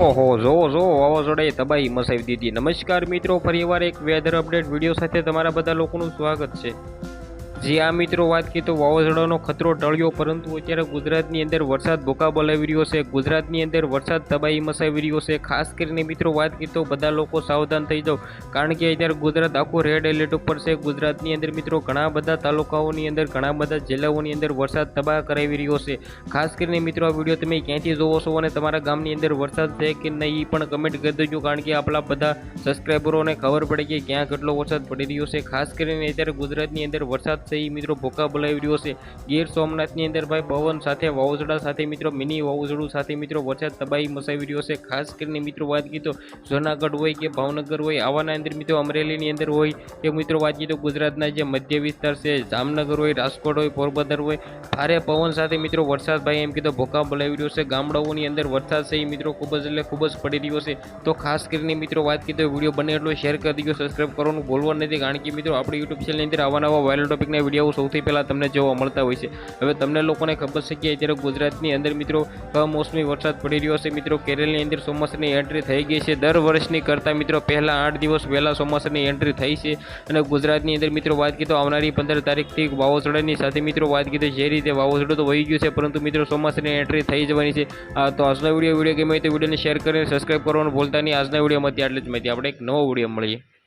ઓહો જો જો વાવાઝોડાએ તબાહી મચાવી દીધી. નમસ્કાર મિત્રો ફરીવાર એક વેધર અપડેટ વીડિયો સાથે તમારા બધા લોકોનું સ્વાગત છે. જી આ મિત્રો, વાત કરીએ તો વાવાઝોડાનો ખતરો ટળ્યો, પરંતુ અત્યારે ગુજરાતની અંદર વરસાદ ભૂકા બોલાવી રહ્યો છે. ગુજરાતની અંદર વરસાદ તબાહી મચાવી રહ્યો છે. ખાસ કરીને મિત્રો, વાત કરીએ તો બધા લોકો સાવધાન થઈ જાઓ, કારણ કે અત્યારે ગુજરાત આખું રેડ એલર્ટ ઉપર છે. ગુજરાતની અંદર મિત્રો, ઘણા બધા તાલુકાઓની અંદર, ઘણા બધા જિલ્લાઓની અંદર વરસાદ તબાહ કરાવી રહ્યો છે. ખાસ કરીને મિત્રો, આ વીડિયો તમે ક્યાંથી જોવો છો અને તમારા ગામની અંદર વરસાદ છે કે નહીં, એ પણ કમેન્ટ કરી દેજો, કારણ કે આપણા બધા સબસ્ક્રાઈબરોને ખબર પડે કે ક્યાં કેટલો વરસાદ પડી રહ્યો છે. ખાસ કરીને અત્યારે ગુજરાતની અંદર વરસાદ છે એ મિત્રો ભૂકા બોલાવી રહ્યો છે. ગીર સોમનાથની અંદર ભાઈ પવન સાથે, વાવાઝોડા સાથે મિત્રો, મિની વાવાઝોડું સાથે મિત્રો વરસાદ તબાહી મચાવી રહ્યો છે. ખાસ કરીને મિત્રો વાત તો જૂનાગઢ હોય કે ભાવનગર હોય, આવાના અંદર મિત્રો અમરેલીની અંદર હોય કે મિત્રો વાત તો ગુજરાતના જે મધ્ય વિસ્તાર છે, જામનગર હોય, રાજકોટ હોય, પોરબંદર હોય, ભારે પવન સાથે મિત્રો વરસાદ ભાઈ એમ કીધો ભોકા બોલાવી રહ્યો છે. ગામડાઓની અંદર વરસાદ એ મિત્રો ખૂબ જ એટલે ખૂબ જ પડી રહ્યો છે. તો ખાસ કરીને મિત્રો વાત તો વીડિયો બને એટલો શેર કરી દીધો સબસ્ક્રાઈબ કરવાનું ભૂલવા નથી. કારણ કે મિત્રો આપણી યુટ્યુબ ચેનલની અંદર આવા નવા વાયરલ ટોપિકના વીડિયો સૌથી પહેલાં તમને જોવા મળતા હોય છે. હવે તમને લોકોને ખબર છે કે અત્યારે ગુજરાતની અંદર મિત્રો કમોસમી વરસાદ પડી રહ્યો છે. મિત્રો કેરળની અંદર ચોમાસાની એન્ટ્રી થઈ ગઈ છે. દર વર્ષની કરતાં મિત્રો પહેલાં આઠ દિવસ પહેલાં ચોમાસાની એન્ટ્રી થઈ છે. અને ગુજરાતની અંદર મિત્રો વાત તો આવનારી પંદર તારીખથી વાવાઝોડાની સાથે મિત્રો વાત કરીએ જે રીતે વાવાઝોડું તો વહી ગયું છે, પરંતુ મિત્રો ચોમાસાની એન્ટ્રી થઈ જવાની છે. તો આજનો વીડિયો વીડિયો ગમે તો વિડીયોને શેર કરીને સબસ્ક્રાઈબ કરવાનું ભૂલતા નહીં. આજના વિડીયોમાંથી આટલી જ માહિતી. આપણે એક નવો વીડિયો મળીએ.